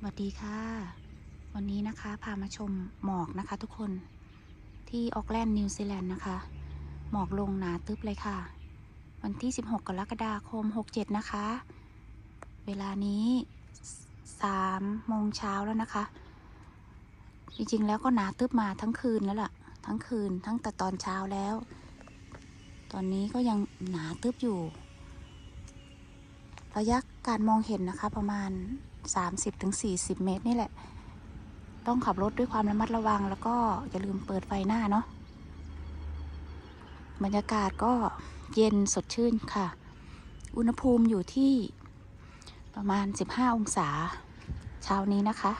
สวัสดีค่ะ วันนี้นะคะพามาชมหมอกนะคะทุกคนที่ออกแลนด์นิวซีแลนด์นะคะ หมอกลงหนาตึ๊บเลยค่ะ วันที่ 16 กรกฎาคม 67 นะคะ เวลานี้3โมงเช้าแล้วนะคะ จริงๆแล้วก็หนาตึ๊บมาทั้งคืนแล้วล่ะ ทั้งคืนทั้งแต่ตอนเช้าแล้ว ตอนนี้ก็ยังหนาตึ๊บอยู่ ระยะการมองเห็นนะคะประมาณ 30-40 เมตรนี่แหละ ต้องขับรถด้วยความระมัดระวัง แล้วก็อย่าลืมเปิดไฟหน้าเนาะบรรยากาศก็เย็นสดชื่นค่ะ อุณหภูมิอยู่ที่ประมาณ 15 องศา เช้านี้นะคะ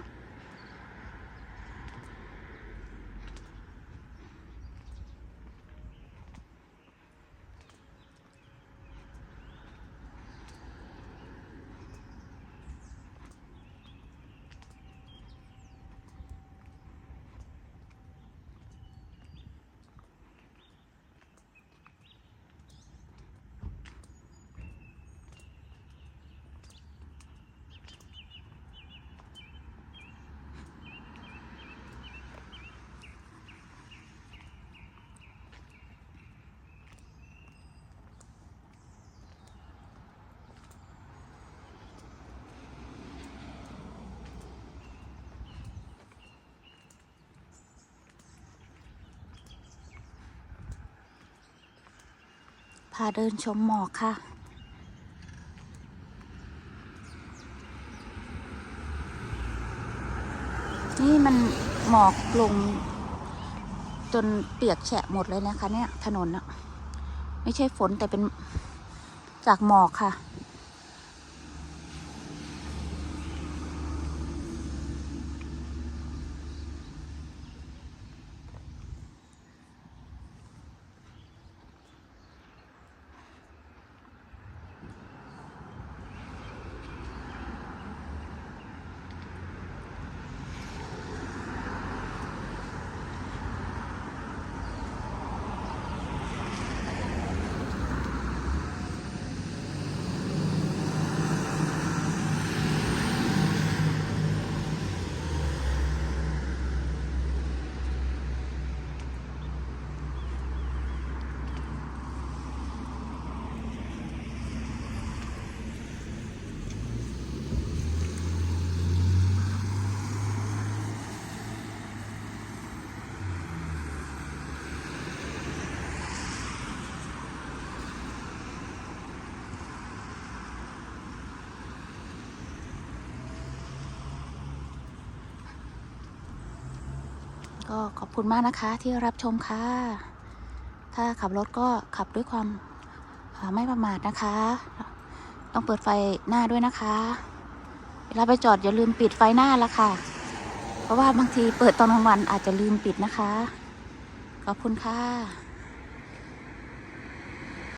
าเดินชมหมอกค่ะ นี่มันหมอกลง จนเปียกแฉะหมดเลยนะคะเนี่ย ถนนอะไม่ใช่ฝนแต่เป็นจากหมอกค่ะ ก็ขอบคุณมากนะคะที่รับชมค่ะ ถ้าขับรถก็ขับด้วยความไม่ประมาทนะคะ ต้องเปิดไฟหน้าด้วยนะคะ เวลาไปจอดอย่าลืมปิดไฟหน้าละค่ะ เพราะว่าบางทีเปิดตอนกลางวันอาจจะลืมปิดนะคะ ขอบคุณค่ะ